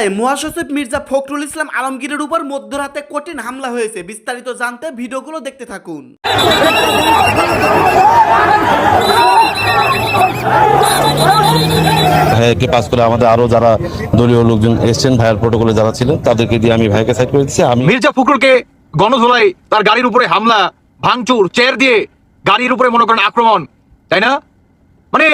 জেলায় মহাসচিব মির্জা ফখরুল ইসলাম আলমগীরের উপর মধ্যরাতে কঠিন হামলা হয়েছে। বিস্তারিত জানতে ভিডিওগুলো দেখতে থাকুন। ভাইয়াকে পাস করে আমাদের আরও যারা দলীয় লোকজন এসছেন ভাইয়ার প্রোটোকলে যারা ছিলেন তাদেরকে দিয়ে আমি ভাইকে সাইড করে দিচ্ছি। আমি মির্জা ফখরুলকে গণধোলাই তার গাড়ির উপরে হামলা ভাঙচুর চেয়ার দিয়ে গাড়ির উপরে মনে করেন আক্রমণ তাই না? মানে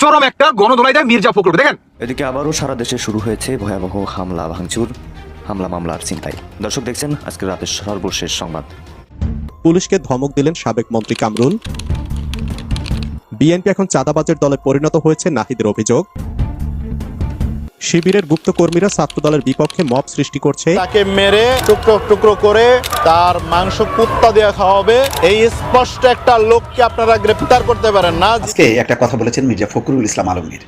চরম একটা গণধোলাই দেয় মির্জা ফখরুল দেখেন। এদিকে আবারও সারা দেশে শুরু হয়েছে ভয়াবহ হামলা ভাঙচুর হামলা মামলার চিন্তায় দর্শক দেখছেন আজকে রাতের সর্বশেষ সংবাদ। পুলিশকে ধমক দিলেন সাবেক মন্ত্রী কামরুল। বিএনপি এখন চাঁদাবাজের দলে পরিণত হয়েছে নাহিদের অভিযোগ। শিবিরের গুপ্ত কর্মীরা ছাত্রদলের বিপক্ষে মব সৃষ্টি করছে। তাকে মেরে টুকরো টুকরো করে তার মাংস কুত্তা দিয়ে খাওয়া হবে এই স্পষ্ট একটা লোককে আপনারা গ্রেফতার করতে পারেন না। আজকে একটা কথা বলেছেন মির্জা ফখরুল ইসলাম আলমগীর।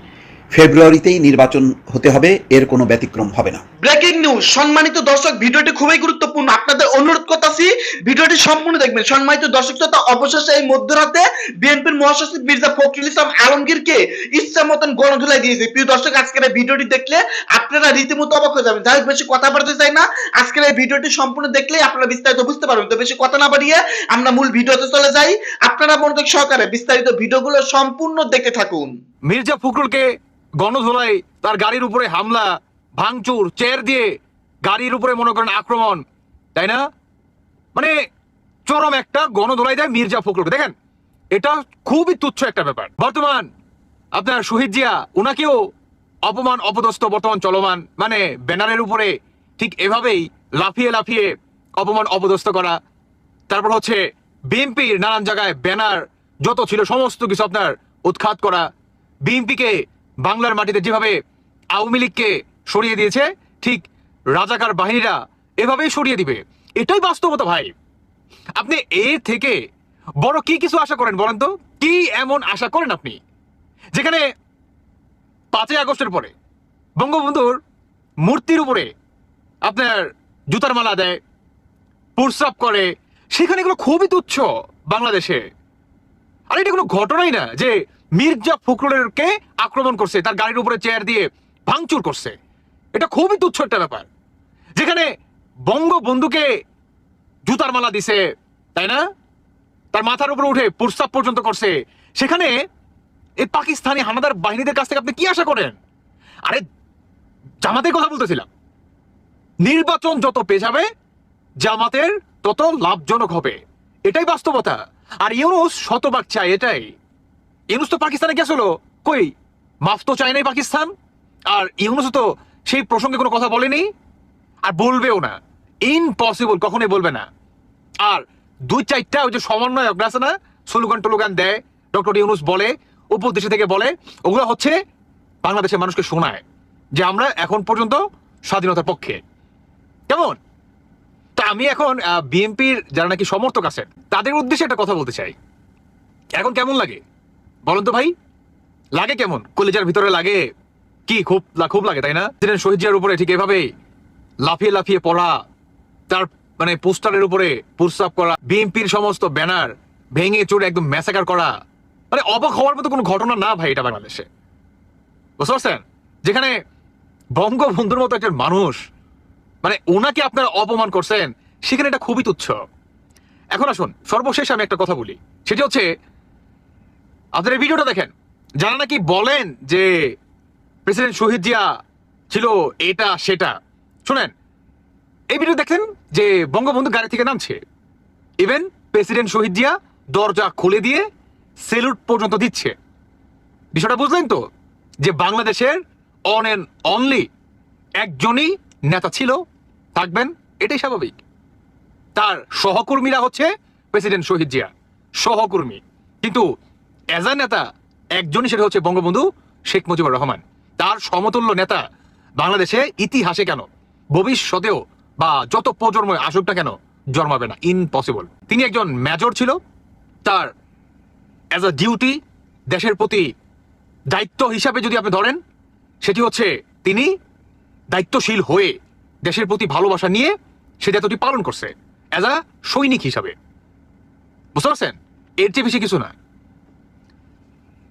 ফেব্রুয়ারিতেই নির্বাচন হতে হবে এর কোনো ব্যতিক্রম হবে না। ব্রেকিং নিউজ সম্মানিত দর্শক ভিডিওটি খুবই গুরুত্বপূর্ণ। আপনাদের অনুরোধ করতেছি ভিডিওটি সম্পূর্ণ দেখবেন। সম্মানিত দর্শক শ্রোতা অবশেষে এই মধ্যরাতে বিএনপির মহাসচিব মির্জা ফখরুল ইসলাম আলমগীরকে ইচ্ছা মতন গণধুলাই দিয়েছে। প্রিয় দর্শক আজকের এই ভিডিওটি দেখলে আপনারা রীতিমতো অবাক হয়ে যাবেন। যাই বেশি কথা বলতে চাই না। আজকের এই ভিডিওটি সম্পূর্ণ দেখলে আপনারা বিস্তারিত বুঝতে পারবেন। তো বেশি কথা না বাড়িয়ে আমরা মূল ভিডিওতে চলে যাই। আপনারা মনোযোগ সহকারে বিস্তারিত ভিডিওগুলো সম্পূর্ণ দেখতে থাকুন। মির্জা ফখরুলকে গণধোলাই, তার গাড়ির উপরে হামলা, ভাঙচুর চেয়ার দিয়ে গাড়ির উপরে মনে করেন আক্রমণ, তাই না? মানে চরম একটা গণধোলাই দেয় মির্জা ফখরুলকে। দেখেন, এটা খুবই তুচ্ছ একটা ব্যাপার। বর্তমান আপনার শহীদ জিয়া ওনাকেও অপমান, অপদস্থ, বর্তমান চলমান মানে ব্যানারের উপরে ঠিক এভাবেই লাফিয়ে লাফিয়ে অপমান, অপদস্থ করা। তারপর হচ্ছে বিএনপির নানান জায়গায় ব্যানার, যত ছিল, সমস্ত কিছু আপনার উৎখাত করা। বিএনপিকে বাংলার মাটিতে যেভাবে আওয়ামী লীগকে সরিয়ে দিয়েছে, ঠিক রাজাকার বাহিনীরা এভাবেই সরিয়ে দিবে। এটাই বাস্তবতা ভাই। আপনি এ থেকে বড় কি কিছু আশা করেন বলেন তো? কি এমন আশা করেন আপনি? যেখানে পাঁচই আগস্টের পরে বঙ্গবন্ধুর মূর্তির উপরে আপনার জুতার মালা দেয় প্রস্রাব করে, সেখানে এগুলো খুবই তুচ্ছ বাংলাদেশে। আর এটা কোনো ঘটনাই না যে মির্জা ফখরুলেরকে আক্রমণ করছে, তার গাড়ির উপরে চেয়ার দিয়ে ভাঙচুর করছে। এটা খুবই তুচ্ছ একটা ব্যাপার। যেখানে বঙ্গবন্ধুকে জুতার মালা দিছে, তাই না? তার মাথার উপরে উঠে প্রস্তাব পর্যন্ত করছে। সেখানে এই পাকিস্তানি হানাদার বাহিনীদের কাছ থেকে আপনি কি আশা করেন? আরে, জামাতের কথা বলতেছিলাম। নির্বাচন যত পেছাবে, জামাতের তত লাভজনক হবে। এটাই বাস্তবতা। আর ইউনুস শতভাগ চায় এটাই। ইউনুস তো পাকিস্তানে গেছিল। কই? মাফ তো চায় নাই পাকিস্তান। আর ইউনুস তো সেই প্রসঙ্গে কোনো কথা বলেনি। আর বলবেও না। ইনপসিবল কখনোই বলবে না। আর দুই চারটা ওই যে সমন্বয়ক আছে না, স্লোগান টলোগান দেয়, ডক্টর ইউনুস বলে উপদেশে থেকে বলে, ওগুলো হচ্ছে বাংলাদেশের মানুষকে শোনায়, যে আমরা এখন পর্যন্ত স্বাধীনতার পক্ষে। কেমন? তা আমি এখন বিএনপির যারা নাকি সমর্থক আছেন, তাদের উদ্দেশ্যে একটা কথা বলতে চাই। এখন কেমন লাগে? বলুন তো ভাই, লাগে কেমন? কলেজের ভিতরে লাগে কি? খুব খুব লাগে, তাই না? প্রেসিডেন্ট শহীদ জিয়ার উপরে ঠিক এভাবে লাফিয়ে লাফিয়ে পড়া, তার মানে পোস্টারের উপরে প্রস্তাব করা, বিএনপির সমস্ত ব্যানার ভেঙে চড়ে একদম ম্যাসাকার করা মানে অবাক হওয়ার মতো কোনো ঘটনা না ভাই এটা বাংলাদেশে। বুঝতে পারছেন? যেখানে বঙ্গবন্ধুর মতো একজন মানুষ মানে ওনাকে আপনারা অপমান করছেন, সেখানে এটা খুবই তুচ্ছ। এখন আসুন, সর্বশেষ আমি একটা কথা বলি। সেটি হচ্ছে আপনার এই ভিডিওটা দেখেন। যারা নাকি বলেন যে প্রেসিডেন্ট শহীদ জিয়া ছিল এটা, সেটা, শুনেন, এই ভিডিও দেখেন যে বঙ্গবন্ধু গাড়ি থেকে নামছে। ইভেন প্রেসিডেন্ট শহীদ জিয়া দরজা খুলে দিয়ে সেলুট পর্যন্ত দিচ্ছে। বিষয়টা বুঝলেন তো? যে বাংলাদেশের অন অ্যান্ড অনলি একজনই নেতা ছিল, থাকবেন, এটাই স্বাভাবিক। তার সহকর্মীরা হচ্ছে প্রেসিডেন্ট শহীদ জিয়া। সহকর্মী। কিন্তু এজ আ নেতা একজনই সেটা হচ্ছে বঙ্গবন্ধু শেখ মুজিবুর রহমান। তার সমতুল্য নেতা বাংলাদেশে ইতিহাসে কেন? ভবিষ্যতেও বা যত প্রজন্ম আসুক না কেন জন্মাবে না। ইনপসিবল তিনি একজন মেজর ছিল। তার অ্যাজ আ ডিউটি দেশের প্রতি দায়িত্ব হিসাবে যদি আপনি ধরেন, সেটি হচ্ছে তিনি দায়িত্বশীল হয়ে দেশের প্রতি ভালোবাসা নিয়ে সে দায়িত্বটি পালন করছে অ্যাজ আ সৈনিক হিসাবে। বুঝতে পারছেন? এর চেয়ে বেশি কিছু না।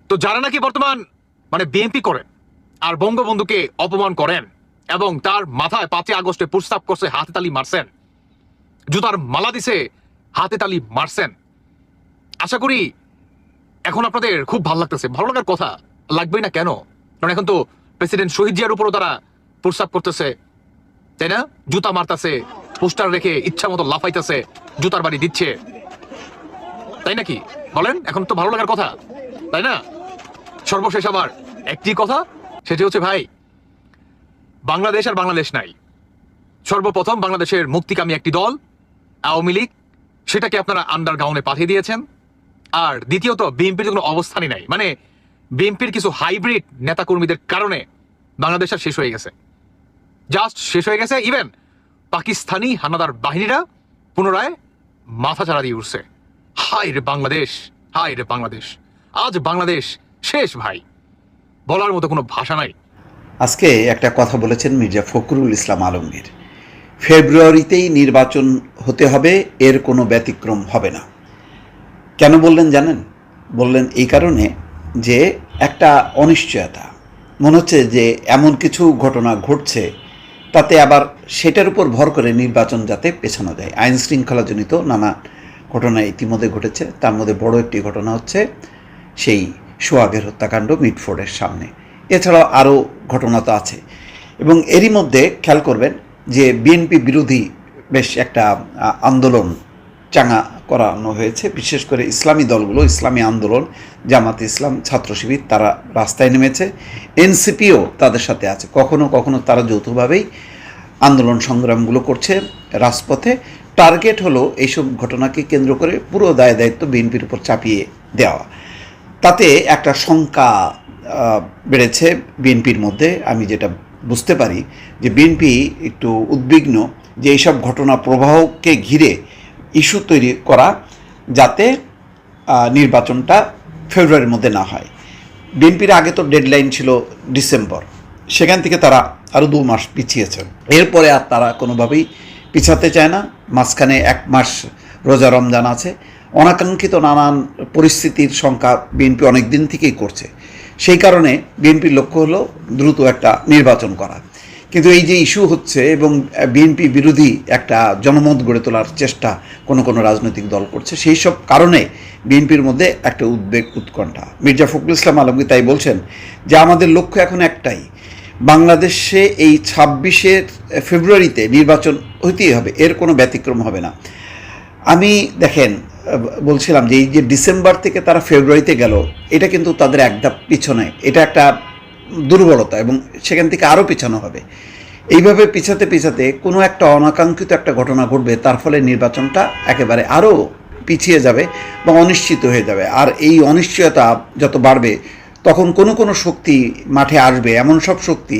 তো যারা নাকি বর্তমান মানে বিএনপি করেন আর বঙ্গবন্ধুকে অপমান করেন এবং তার মাথায় পাঁচই আগস্টে প্রস্তাব করছে, হাতে তালি মারছেন, জুতার মালা দিছে, হাতে তালি মারছেন। আশা করি এখন আপনাদের খুব ভালো লাগতেছে। ভালো লাগার কথা লাগবেই না কেন? কারণ এখন তো প্রেসিডেন্ট শহীদ জিয়ার উপরও তারা প্রস্তাব করতেছে, তাই না? জুতা মারতাছে, পোস্টার রেখে ইচ্ছা মতো লাফাইতেছে, জুতার বাড়ি দিচ্ছে। তাই নাকি? বলেন, এখন তো ভালো লাগার কথা, তাই না? সর্বশেষ আমার একটি কথা, সেটি হচ্ছে ভাই, বাংলাদেশ আর বাংলাদেশ নাই। সর্বপ্রথম বাংলাদেশের মুক্তিকামী একটি দল, আওয়ামী লীগ, সেটাকে আপনারা আন্ডারগ্রাউন্ডে পাঠিয়ে দিয়েছেন। আর দ্বিতীয়ত, বিএনপির কোনো অবস্থানই নাই। মানে বিএনপির কিছু হাইব্রিড নেতাকর্মীদের কারণে বাংলাদেশ আর শেষ হয়ে গেছে। জাস্ট শেষ হয়ে গেছে ইভেন পাকিস্তানি হানাদার বাহিনীরা পুনরায় মাথা চাড়া দিয়ে উঠছে। হায় রে বাংলাদেশ, হায় রে বাংলাদেশ। আজ বাংলাদেশ শেষ ভাই। বলার মতো কোনো ভাষা নাই। আজকে একটা কথা বলেছেন মির্জা ফখরুল ইসলাম আলমগীর। ফেব্রুয়ারিতেই নির্বাচন হতে হবে, এর কোনো ব্যতিক্রম হবে না। কেন বললেন জানেন? বললেন এই কারণে যে একটা অনিশ্চয়তা। মনে হচ্ছে যে এমন কিছু ঘটনা ঘটছে, তাতে আবার সেটার উপর ভর করে নির্বাচন যাতে পেছানো যায়। আইন শৃঙ্খলাজনিত নানা ঘটনা ইতিমধ্যে ঘটেছে, তার মধ্যে বড় একটি ঘটনা হচ্ছে সেই সোহাগের হত্যাকাণ্ড মিটফোর্ডের সামনে। এছাড়াও আরও ঘটনা তো আছে। এবং এরই মধ্যে খেয়াল করবেন যে বিএনপি বিরোধী বেশ একটা আন্দোলন চাঙা করানো হয়েছে। বিশেষ করে ইসলামী দলগুলো, ইসলামী আন্দোলন, জামাত ইসলাম, ছাত্র শিবির, তারা রাস্তায় নেমেছে। এনসিপিও তাদের সাথে আছে। কখনো কখনো তারা যৌথভাবেই আন্দোলন সংগ্রামগুলো করছে রাজপথে। টার্গেট হলো এইসব ঘটনাকে কেন্দ্র করে পুরো দায় দায়িত্ব বিএনপির উপর চাপিয়ে দেওয়া। তাতে একটা শঙ্কা বেড়েছে বিএনপির মধ্যে। আমি যেটা বুঝতে পারি যে বিএনপি একটু উদ্বিগ্ন যে এইসব ঘটনা প্রবাহকে ঘিরে ইস্যু তৈরি করা যাতে নির্বাচনটা ফেব্রুয়ারির মধ্যে না হয়। বিএনপির আগে তো ডেডলাইন ছিল ডিসেম্বর। সেখান থেকে তারা আরও দু মাস পিছিয়েছে। এরপরে আর তারা কোনোভাবেই পিছাতে চায় না। মাঝখানে এক মাস রোজা রমজান আছে। অনাকাঙ্ক্ষিত নানান পরিস্থিতির সংখ্যা বিএনপি অনেক দিন থেকেই করছে। সেই কারণে বিএনপির লক্ষ্য হলো দ্রুত একটা নির্বাচন করা। কিন্তু এই যে ইস্যু হচ্ছে এবং বিএনপি বিরোধী একটা জনমত গড়ে তোলার চেষ্টা কোনো কোনো রাজনৈতিক দল করছে, সেই সব কারণে বিএনপির মধ্যে একটা উদ্বেগ উৎকণ্ঠা। মির্জা ফখরুল ইসলাম আলমগীর তাই বলছেন যে, আমাদের লক্ষ্য এখন একটাই, বাংলাদেশে এই ছাব্বিশের ফেব্রুয়ারিতে নির্বাচন হইতেই হবে, এর কোনো ব্যতিক্রম হবে না। আমি, দেখেন বলছিলাম যে এই যে ডিসেম্বর থেকে তারা ফেব্রুয়ারিতে গেল, এটা কিন্তু তাদের একদম পিছনে। এটা একটা দুর্বলতা এবং সেখান থেকে আরও পিছানো হবে। এইভাবে পিছাতে পিছাতে কোনো একটা অনাকাঙ্ক্ষিত একটা ঘটনা ঘটবে, তার ফলে নির্বাচনটা একেবারে আরও পিছিয়ে যাবে বা অনিশ্চিত হয়ে যাবে। আর এই অনিশ্চয়তা যত বাড়বে তখন কোনো কোনো শক্তি মাঠে আসবে, এমন সব শক্তি,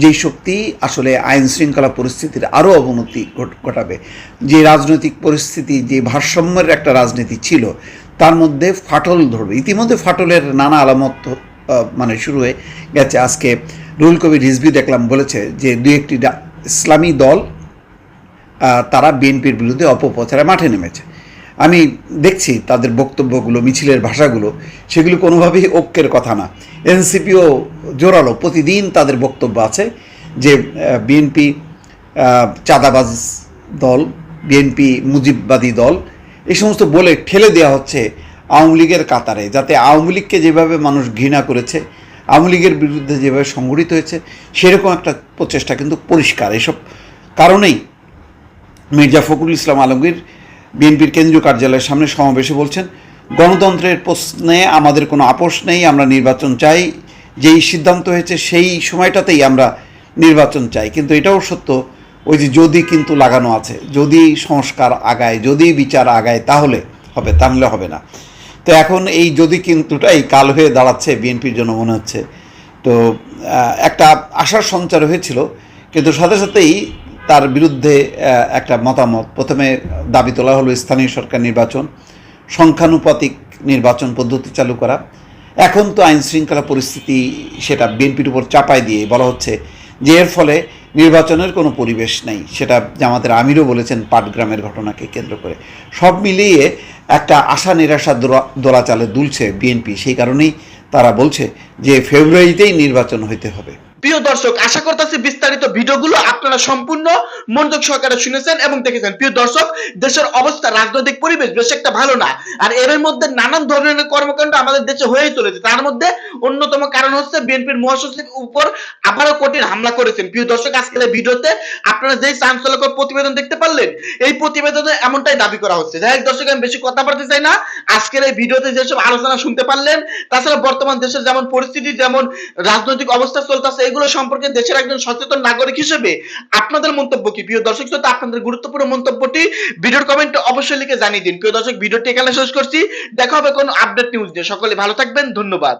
যেই শক্তি আসলে আইন শৃঙ্খলা পরিস্থিতির আরও অবনতি ঘটাবে। যে রাজনৈতিক পরিস্থিতি, যে ভারসাম্যের একটা রাজনীতি ছিল, তার মধ্যে ফাটল ধরবে। ইতিমধ্যে ফাটলের নানা আলামত মানে শুরু হয়ে গেছে। আজকে রুল কবির রিজভি দেখলাম বলেছে যে দু একটি ইসলামী দল তারা বিএনপির বিরুদ্ধে অপপ্রচারে মাঠে নেমেছে। আমি দেখছি তাদের বক্তব্যগুলো, মিছিলের ভাষাগুলো, সেগুলো কোনোভাবেই ঐক্যের কথা না। এনসিপিও জোরালো, প্রতিদিন তাদের বক্তব্য আছে যে বিএনপি চাঁদাবাজ দল, বিএনপি মুজিববাদী দল, এই সমস্ত বলে ঠেলে দেওয়া হচ্ছে আওয়ামী লীগের কাতারে, যাতে আওয়ামী লীগকে যেভাবে মানুষ ঘৃণা করেছে, আওয়ামী লীগের বিরুদ্ধে যেভাবে সংগঠিত হয়েছে, সেরকম একটা প্রচেষ্টা কিন্তু পরিষ্কার। এসব কারণেই মির্জা ফখরুল ইসলাম আলমগীর বিএনপির কেন্দ্রীয় কার্যালয়ের সামনে সমাবেশে বলছেন, গণতন্ত্রের প্রশ্নে আমাদের কোনো আপোষ নেই, আমরা নির্বাচন চাই। যেই সিদ্ধান্ত হয়েছে, সেই সময়টাতেই আমরা নির্বাচন চাই। কিন্তু এটাও সত্য, ওই যে যদি কিন্তু লাগানো আছে, যদি সংস্কার আগায়, যদি বিচার আগায়, তাহলে হবে তাহলে হবে না। তো এখন এই যদি কিন্তুটাই কাল হয়ে দাঁড়াচ্ছে, বিএনপির জন্য মনে হচ্ছে। তো একটা আশার সঞ্চার হয়েছিল, কিন্তু সাথে সাথেই তার বিরুদ্ধে একটা মতামত। প্রথমে দাবি তোলা হলো স্থানীয় সরকার নির্বাচন, সংখ্যানুপাতিক নির্বাচন পদ্ধতি চালু করা। এখন তো আইন শৃঙ্খলা পরিস্থিতি সেটা বিএনপির উপর চাপায় দিয়ে বলা হচ্ছে যে এর ফলে নির্বাচনের কোনো পরিবেশ নেই। সেটা জামাতের আমিরও বলেছেন পাটগ্রামের ঘটনাকে কেন্দ্র করে। সব মিলিয়ে একটা আশা নিরাশা দোলা- দোলাচালে দুলছে বিএনপি। সেই কারণেই তারা বলছে যে ফেব্রুয়ারিতেই নির্বাচন হইতে হবে। প্রিয় দর্শক, আশা করতেছি বিস্তারিত ভিডিওগুলো আপনারা সম্পূর্ণ মনোযোগ সহকারে শুনেছেন এবং দেখেছেন। প্রিয় দর্শক, দেশের অবস্থা, রাজনৈতিক পরিবেশ বেশ একটা ভালো না। আর এর মধ্যে নানান ধরনের কর্মকাণ্ড আমাদের দেশে হয়েই চলেছে। তার মধ্যে অন্যতম কারণ হচ্ছে বিএনপির মহাসচিব উপর আবারও কঠিন হামলা করেছেন। প্রিয় দর্শক, আজকের ভিডিওতে আপনারা যেই চাঞ্চল্যকর প্রতিবেদন দেখতে পারলেন, এই প্রতিবেদনে এমনটাই দাবি করা হচ্ছে। যাই হোক দর্শক, আমি বেশি কথা বলতে চাই না। আজকের এই ভিডিওতে যেসব আলোচনা শুনতে পারলেন, তাছাড়া বর্তমান দেশের যেমন পরিস্থিতি, যেমন রাজনৈতিক অবস্থা চলতেছে এগুলো সম্পর্কে দেশের একজন সচেতন নাগরিক হিসেবে আপনাদের মন্তব্য কি? প্রিয় দর্শক শ্রোতা, আপনাদের গুরুত্বপূর্ণ মন্তব্যটি ভিডিওর কমেন্টে অবশ্যই লিখে জানিয়ে দিন। প্রিয় দর্শক, ভিডিওটি এখানে শেষ করছি। দেখা হবে কোন আপডেট নিউজ দিয়ে সকলে ভালো থাকবেন, ধন্যবাদ।